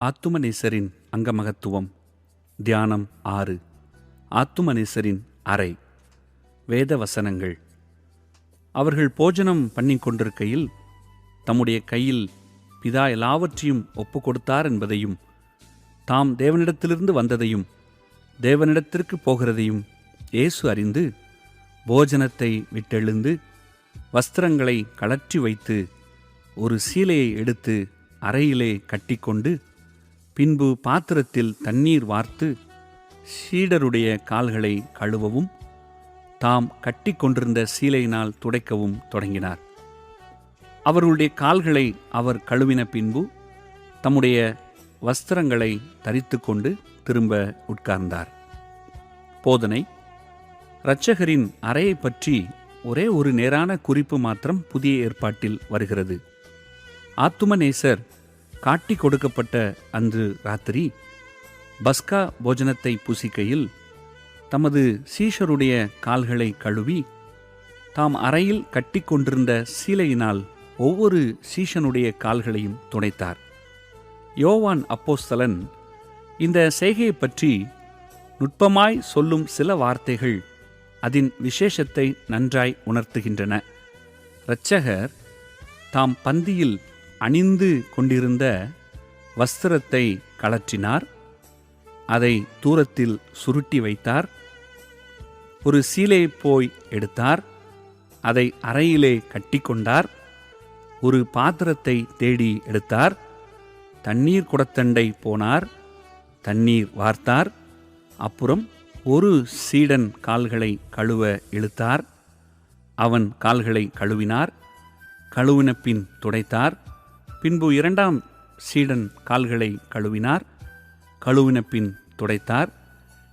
ஆத்துமநேசரின் அங்கமகத்துவம். தியானம் ஆறு. ஆத்துமநேசரின் அறை. வேத வசனங்கள் அவர்கள் போஜனம் பண்ணி கொண்டிருக்கையில் தம்முடைய கையில் பிதா எல்லாவற்றையும் ஒப்பு கொடுத்தார் என்பதையும் தாம் தேவனிடத்திலிருந்து வந்ததையும் தேவனிடத்திற்கு போகிறதையும் இயேசு அறிந்து போஜனத்தை விட்டெழுந்து வஸ்திரங்களை கழற்றி வைத்து ஒரு சீலையை எடுத்து அறையிலே கட்டிக்கொண்டு பின்பு பாத்திரத்தில் தண்ணீர் வார்த்து சீடருடைய கால்களை கழுவவும் தாம் கட்டிக்கொண்டிருந்த சீலையினால் துடைக்கவும் தொடங்கினார். அவர்களுடைய கால்களை அவர் கழுவின பின்பு தம்முடைய வஸ்திரங்களை தரித்துக்கொண்டு திரும்ப உட்கார்ந்தார். போதனை இரட்சகரின் அறையை பற்றி ஒரே ஒரு நேரான குறிப்பு மாத்திரம் புதிய ஏற்பாட்டில் வருகிறது. ஆத்துமநேசர் காட்டி கொடுக்கப்பட்ட அன்று ராத்திரி பஸ்கா போஜனத்தை புசிக்கையில் தமது சீஷருடைய கால்களை கழுவி தாம் அறையில் கட்டிக்கொண்டிருந்த சீலையினால் ஒவ்வொரு சீஷனுடைய கால்களையும் துடைத்தார். யோவான் அப்போஸ்தலன் இந்த செய்கையை பற்றி நுட்பமாய் சொல்லும் சில வார்த்தைகள் அதன் விசேஷத்தை நன்றாய் உணர்த்துகின்றன. இரட்சகர் தாம் பந்தியில் அணிந்து கொண்டிருந்த வஸ்திரத்தை கழற்றினார். அதை தூரத்தில் சுருட்டி வைத்தார். ஒரு சீலை போய் எடுத்தார். அதை அறையிலே கட்டிக்கொண்டார் ஒரு பாத்திரத்தை தேடி எடுத்தார். தண்ணீர் குடத்தண்டை போனார். தண்ணீர் வார்த்தார். அப்புறம் ஒரு சீடன் கால்களை கழுவ இழுத்தார். அவன் கால்களை கழுவினார். கழுவின பின் துடைத்தார். பின்பு இரண்டாம் சீடன் கால்களை கழுவினார். கழுவின பின் துடைத்தார்.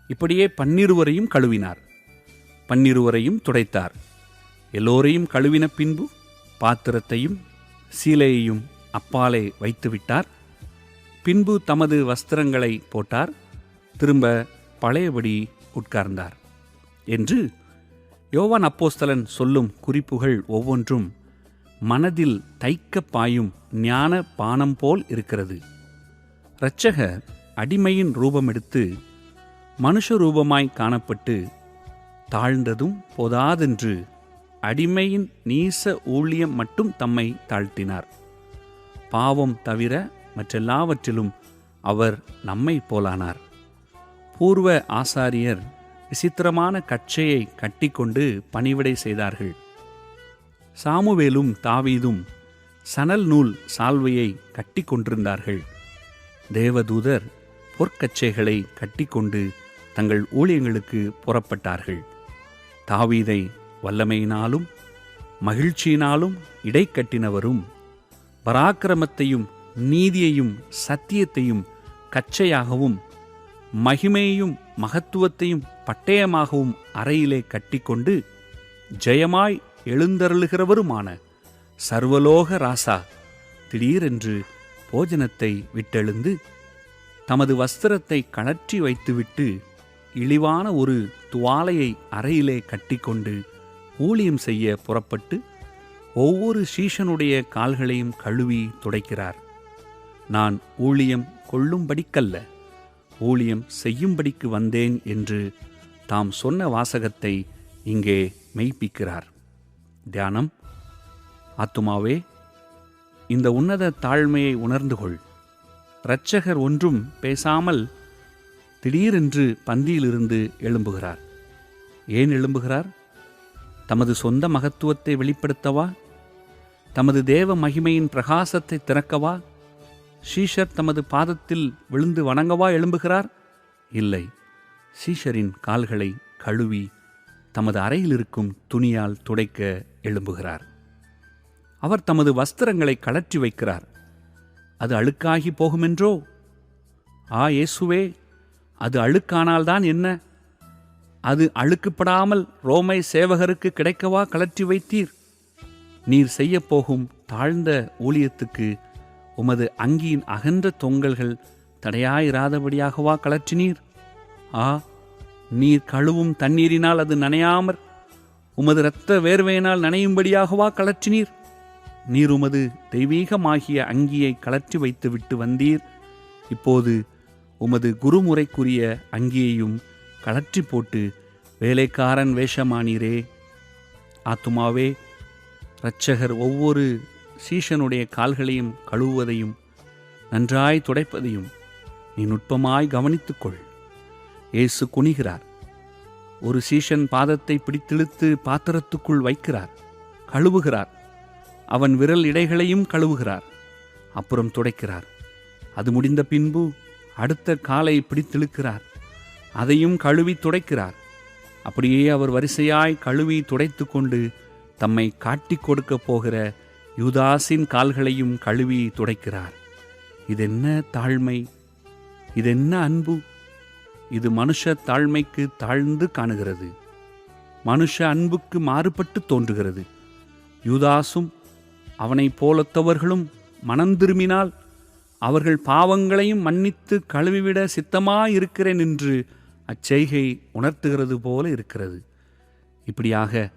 இப்படியே பன்னிருவரையும் கழுவினார். பன்னிருவரையும் துடைத்தார். எல்லோரையும் கழுவின பின்பு பாத்திரத்தையும் சீலையையும் அப்பாலே வைத்துவிட்டார். பின்பு தமது வஸ்திரங்களை போட்டார். திரும்ப பழையபடி உட்கார்ந்தார். என்று யோவான் அப்போஸ்தலன் சொல்லும் குறிப்புகள் ஒவ்வொன்றும் மனதில் தைக்க பாயும் ஞான பானம் போல் இருக்கிறது. இரட்சகர் அடிமையின் ரூபமெடுத்து மனுஷ ரூபமாய் காணப்பட்டு தாழ்ந்ததும் போதாதென்று அடிமையின் நீச ஊழியம் மட்டும் தம்மை தாழ்த்தினார். பாவம் தவிர மற்றெல்லாவற்றிலும் அவர் நம்மை போலானார். பூர்வ ஆசாரியர் விசித்திரமான கட்சையை கட்டிக்கொண்டு பணிவிடை செய்தார்கள். சாமுவேலும் தாவீதும் சணல் நூல் சால்வையை கட்டிக்கொண்டிருந்தார்கள் தேவதூதர் பொற்கச்சைகளை கட்டிக்கொண்டு தங்கள் ஊழியங்களுக்கு புறப்பட்டார்கள். தாவீதை வல்லமையினாலும் மகிழ்ச்சியினாலும் இடைக்கட்டினவரும் பராக்கிரமத்தையும் நீதியையும் சத்தியத்தையும் கச்சையாகவும் மகிமையையும் மகத்துவத்தையும் பட்டயமாகவும் அறையிலே கட்டிக்கொண்டு ஜெயமாய் எழுந்தருளுகிறவருமான சர்வலோக ராசா திடீரென்று போஜனத்தை விட்டெழுந்து தமது வஸ்திரத்தை கழற்றி வைத்துவிட்டு இழிவான ஒரு துவாலையை அறையிலே கட்டிக்கொண்டு ஊழியம் செய்ய புறப்பட்டு ஒவ்வொரு சீஷனுடைய கால்களையும் கழுவி துடைக்கிறார். நான் ஊழியம் கொள்ளும்படிக்கல்ல ஊழியம் செய்யும்படிக்கு வந்தேன் என்று தாம் சொன்ன வாசகத்தை இங்கே மெய்ப்பிக்கிறார். தியானம். ஆத்துமாவே இந்த உன்னத தாழ்மையை உணர்ந்து கொள் இரட்சகர் ஒன்றும் பேசாமல் திடீரென்று பந்தியிலிருந்து எழும்புகிறார். ஏன் எழும்புகிறார்? தமது சொந்த மகத்துவத்தை வெளிப்படுத்தவா? தமது தேவ மகிமையின் பிரகாசத்தை திறக்கவா? ஷீஷர் தமது பாதத்தில் விழுந்து வணங்கவா எழும்புகிறார்? இல்லை. ஷீஷரின் கால்களை கழுவி தமது அறையில் இருக்கும் துணியால் துடைக்க எழும்புகிறார். அவர் தமது வஸ்திரங்களை கழற்றி வைக்கிறார். அது அழுக்காகி போகுமென்றோ? ஆ இயேசுவே அது அழுக்கானால்தான் என்ன? அது அழுக்குப்படாமல் ரோமை சேவகருக்கு கிடைக்கவா கலற்றி வைத்தீர்? நீர் செய்யப்போகும் தாழ்ந்த ஊழியத்துக்கு உமது அங்கியின் அகன்ற தொங்கல்கள் தடையாயிராதபடியாகவா கலற்றினீர் ஆ நீர் கழுவும் தண்ணீரினால் அது நனையாமற் உமது இரத்த வேர்வையினால் நனையும்படியாகவா கலற்றினீர்? நீர் உமது தெய்வீகமாகிய அங்கியை கலற்றி வைத்துவிட்டு வந்தீர். இப்போது உமது குருமுறைக்குரிய அங்கியையும் கலற்றி போட்டு வேலைக்காரன் வேஷமானீரே. ஆத்துமாவே இரட்சகர் ஒவ்வொரு சீஷனுடைய கால்களையும் கழுவுவதையும் நன்றாய் துடைப்பதையும் நீ நுட்பமாய் கவனித்துக்கொள். இயேசு குனிகிறார். ஒரு சீஷன் பாதத்தை பிடித்திழுத்து பாத்திரத்துக்குள் வைக்கிறார் கழுவுகிறார். அவன் விரல் இடைகளையும் கழுவுகிறார் அப்புறம் துடைக்கிறார். அது முடிந்த பின்பு அடுத்த காலை பிடித்திழுக்கிறார் அதையும் கழுவி துடைக்கிறார். அப்படியே அவர் வரிசையாய் கழுவி துடைத்து கொண்டு தம்மை காட்டிக் கொடுக்கப் போகிற யுதாசின் கால்களையும் கழுவி துடைக்கிறார். இதென்ன தாழ்மை? இதென்ன அன்பு? இது மனுஷ தாழ்மைக்கு தாழ்ந்து காணுகிறது. மனுஷ அன்புக்கு மாறுபட்டு தோன்றுகிறது. யூதாசும் அவனைப் போலத்தவர்களும் மனம் திரும்பினால் அவர்கள் பாவங்களையும் மன்னித்து கழுவிவிட சித்தமாயிருக்கிறேன் என்று அச்செய்கை உணர்த்துகிறது போல இருக்கிறது. இப்படியாக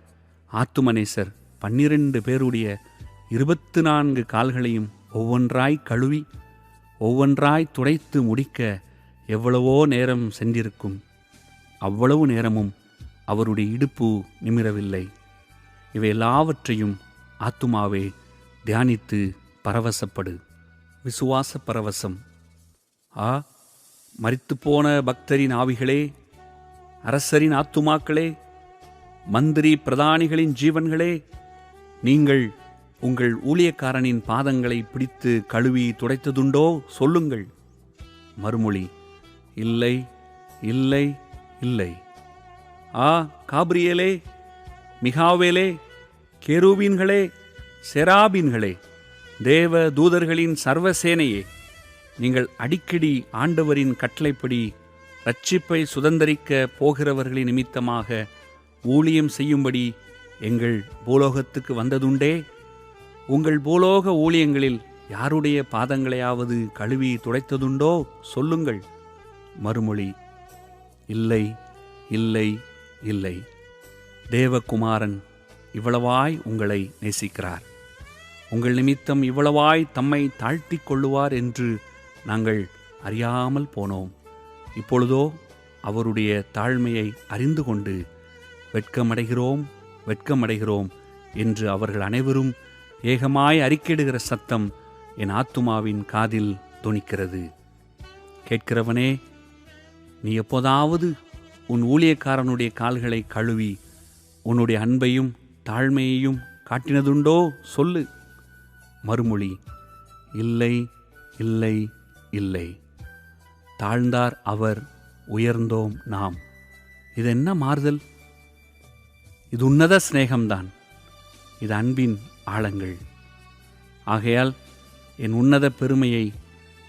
ஆத்துமனேசர் பன்னிரண்டு பேருடைய இருபத்து நான்கு கால்களையும் ஒவ்வொன்றாய் கழுவி ஒவ்வொன்றாய் துடைத்து முடிக்க எவ்வளவோ நேரம் சென்றிருக்கும் அவ்வளவு நேரமும் அவருடைய இடுப்பு நிமிரவில்லை. இவை எல்லாவற்றையும் ஆத்துமாவே தியானித்து பரவசப்படு. விசுவாச பரவசம். ஆ மரித்துப்போன பக்தரின் ஆவிகளே அரசரின் ஆத்துமாக்களே மந்திரி பிரதானிகளின் ஜீவன்களே நீங்கள் உங்கள் ஊழியக்காரனின் பாதங்களை பிடித்து கழுவி துடைத்ததுண்டோ? சொல்லுங்கள். மறுமொழி இல்லை இல்லை இல்லை. ஆ காபிரியலே மிகாவேலே கேரூபீன்களே செராபீன்களே தேவ தூதர்களின் சர்வசேனையே. நீங்கள் அடிக்கடி ஆண்டவரின் கட்டளைப்படி ரட்சிப்பை சுதந்திரிக்க போகிறவர்களின் நிமித்தமாக ஊழியம் செய்யும்படி எங்கள் பூலோகத்துக்கு வந்ததுண்டே? உங்கள் பூலோக ஊழியங்களில் யாருடைய பாதங்களையாவது கழுவி துடைத்ததுண்டோ? சொல்லுங்கள். மறுமொழி இல்லை இல்லை இல்லை. தேவகுமாரன் இவ்வளவாய் உங்களை நேசிக்கிறார். உங்கள் நிமித்தம் இவ்வளவாய் தம்மை தாழ்த்திக் கொள்ளுவார் என்று நாங்கள் அறியாமல் போனோம். இப்பொழுதோ அவருடைய தாழ்மையை அறிந்து கொண்டு வெட்கமடைகிறோம் வெட்கமடைகிறோம் என்று அவர்கள் அனைவரும் ஏகமாய் அறிக்கையிடுகிற சத்தம் என் ஆத்துமாவின் காதில் துணிக்கிறது கேட்கிறவனே நீ எப்போதாவது உன் ஊழியக்காரனுடைய கால்களை கழுவி உன்னுடைய அன்பையும் தாழ்மையையும் காட்டினதுண்டோ சொல்லு. மறுமொழி இல்லை இல்லை இல்லை. தாழ்ந்தார் அவர் உயர்ந்தோம் நாம். இது என்ன மாறுதல்? இது உன்னத சிநேகம்தான். இது அன்பின் ஆழங்கள். ஆகையால் என் உன்னத பெருமையை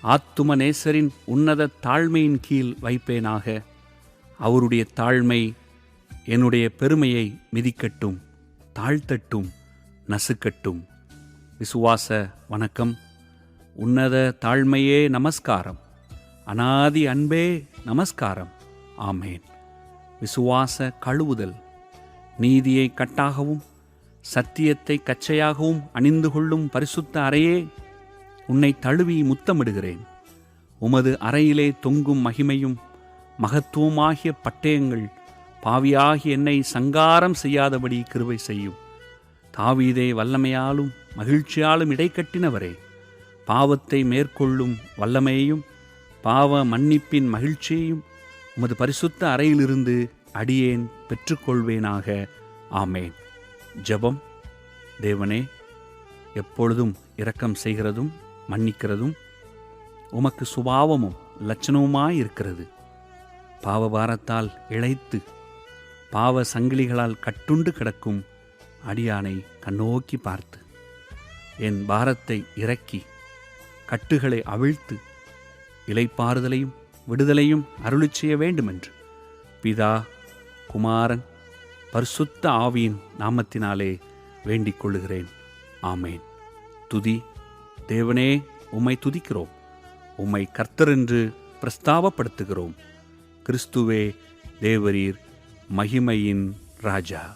ஆத்தும நேசரின் உன்னத தாழ்மையின் கீழ் வைப்பேனாக. அவருடைய தாழ்மை என்னுடைய பெருமையை மிதிக்கட்டும் தாழ்த்தட்டும் நசுக்கட்டும். விசுவாச வணக்கம். உன்னத தாழ்மையே நமஸ்காரம். அனாதி அன்பே நமஸ்காரம். ஆமேன். விசுவாச கழுவுதல். நீதியை கட்டாகவும் சத்தியத்தை கச்சையாகவும் அணிந்து கொள்ளும் பரிசுத்த அறையே உன்னை தழுவி முத்தமிடுகிறேன். உமது அறையிலே தொங்கும் மகிமையும் மகத்துவமாகிய பட்டயங்கள் பாவியாகி என்னை சங்காரம் செய்யாதபடி கிருபை செய்யும். தாவீதை வல்லமையாலும் மகிழ்ச்சியாலும் இடைக்கட்டினவரே பாவத்தை மேற்கொள்ளும் வல்லமையையும் பாவ மன்னிப்பின் மகிழ்ச்சியையும் உமது பரிசுத்த அறையிலிருந்து அடியேன் பெற்றுக்கொள்வேனாக. ஆமேன். ஜெபம். தேவனே எப்பொழுதும் இரக்கம் செய்கிறதும் மன்னிக்கிறதும் உமக்கு சுபாவமும் லட்சணவுமாய் இருக்கிறது. பாவபாரத்தால் இழைத்து பாவ சங்கிலிகளால் கட்டுண்டு கிடக்கும் அடியானை கண்ணோக்கி பார்த்து என் பாரத்தை இறக்கி கட்டுகளை அவிழ்த்து இலைப்பாறுதலையும் விடுதலையும் அருளி செய்ய வேண்டுமென்று. பிதா குமாரன் பரிசுத்த ஆவியின் நாமத்தினாலே வேண்டிக் கொள்ளுகிறேன். ஆமேன். துதி தேவனே உம்மை துதிக்கிறோம். உம்மை கர்த்தர் என்று பிரஸ்தாபப்படுத்துகிறோம் கிறிஸ்துவே தேவரீர் மகிமையின் ராஜா.